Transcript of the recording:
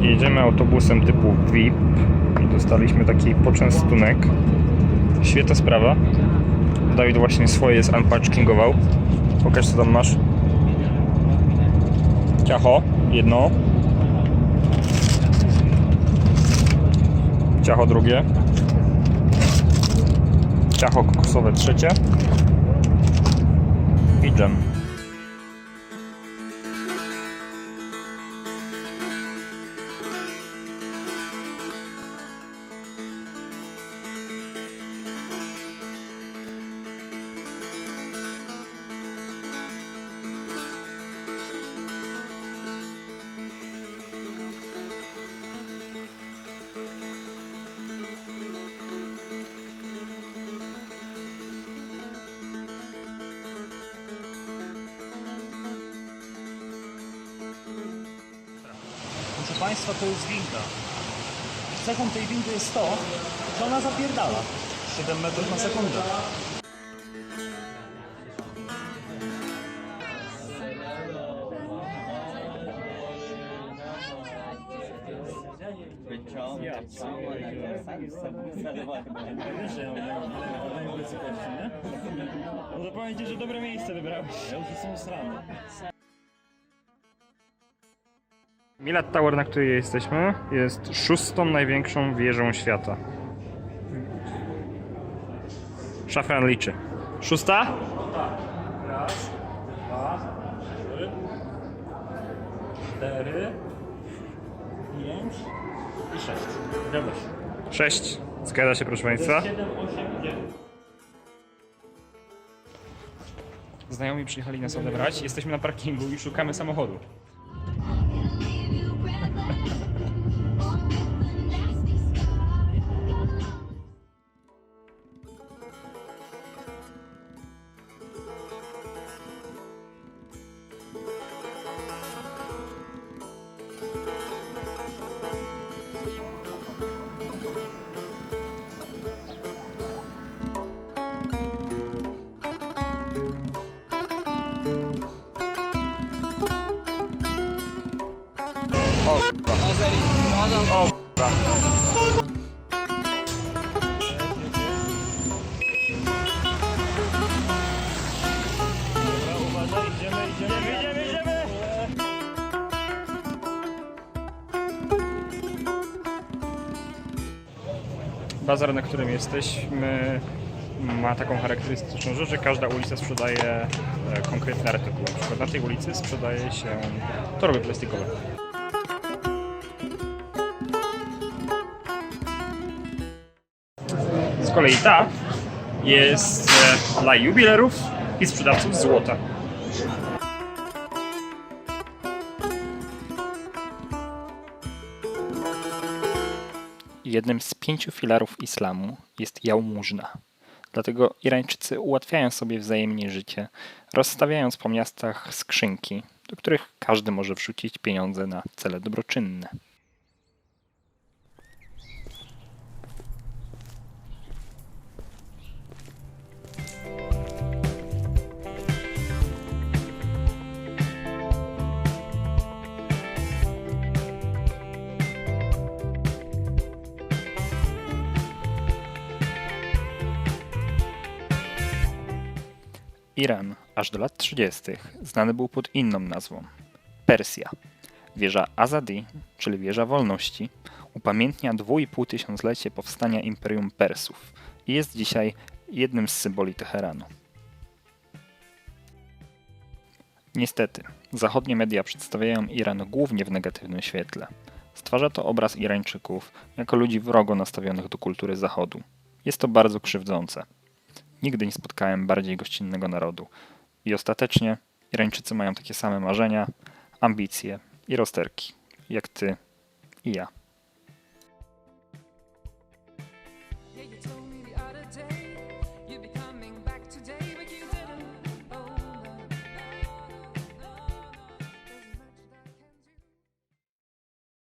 Jedziemy autobusem typu VIP i dostaliśmy taki poczęstunek. Świetna sprawa. Dawid właśnie swoje zunpackingował. Pokaż co tam masz. Ciacho, jedno. Ciacho drugie. Ciacho kokosowe trzecie. I dżem. Proszę Państwa, to jest winda. Cechą tej windy jest to, że ona zapierdala 7 metrów na sekundę. Może powiem Ci, że dobre miejsce wybrałeś. Ja już jestem srany. Milat Tower, na której jesteśmy, jest szóstą największą wieżą świata. Szafran liczy. Szósta? Raz, dwa, trzy, cztery, pięć i sześć. Zgadza się. Sześć. Zgadza się, proszę Państwa. Siedem, osiem, dziewięć. Znajomi przyjechali nas odebrać. Jesteśmy na parkingu i szukamy samochodu. O, idziemy, idziemy! Bazar, na którym jesteśmy, ma taką charakterystyczną rzecz, że każda ulica sprzedaje e, konkretny artykuł. Na przykład na tej ulicy sprzedaje się torby plastikowe. Kolei ta jest e, dla jubilerów i sprzedawców złota. Jednym z pięciu filarów islamu jest jałmużna. Dlatego Irańczycy ułatwiają sobie wzajemnie życie, rozstawiając po miastach skrzynki, do których każdy może wrzucić pieniądze na cele dobroczynne. Iran aż do lat 30. znany był pod inną nazwą Persja. Wieża Azadi, czyli wieża wolności, upamiętnia 2,5 tysiąclecie powstania Imperium Persów i jest dzisiaj jednym z symboli Teheranu. Niestety, zachodnie media przedstawiają Iran głównie w negatywnym świetle. Stwarza to obraz Irańczyków jako ludzi wrogo nastawionych do kultury Zachodu. Jest to bardzo krzywdzące. Nigdy nie spotkałem bardziej gościnnego narodu. I ostatecznie Irańczycy mają takie same marzenia, ambicje i rozterki, jak ty i ja.